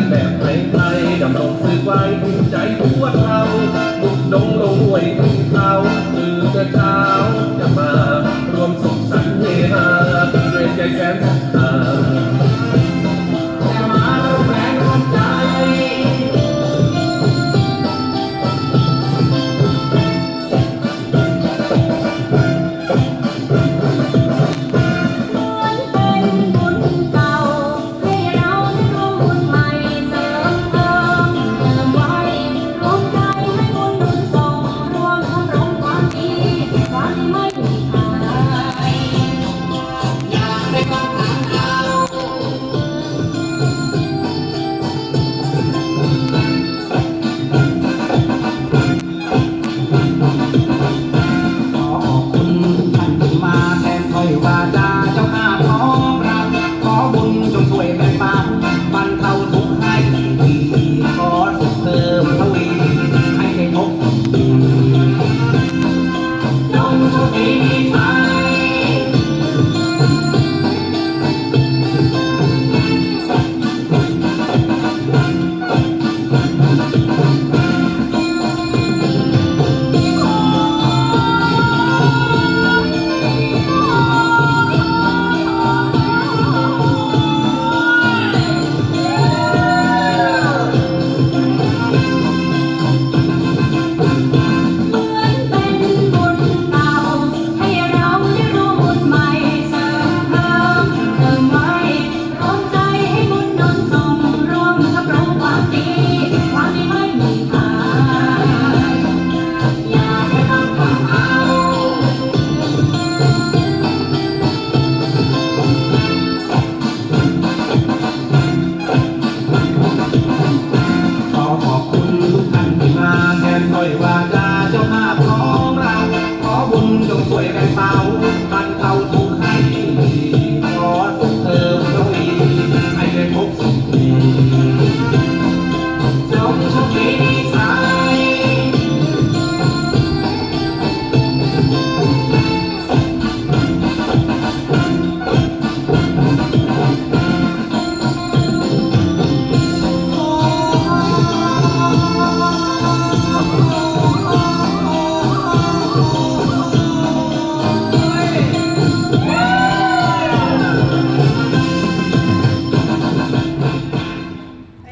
กันแบบไทยๆดำรงสืบไว้ภูมิใจทั่วเราบุกดงลงห้วยขึ้นเขาตื่นแต่เช้าจะมารวมสุขสันต์เฮฮาเรียใจแสนศรัทธา Amy, my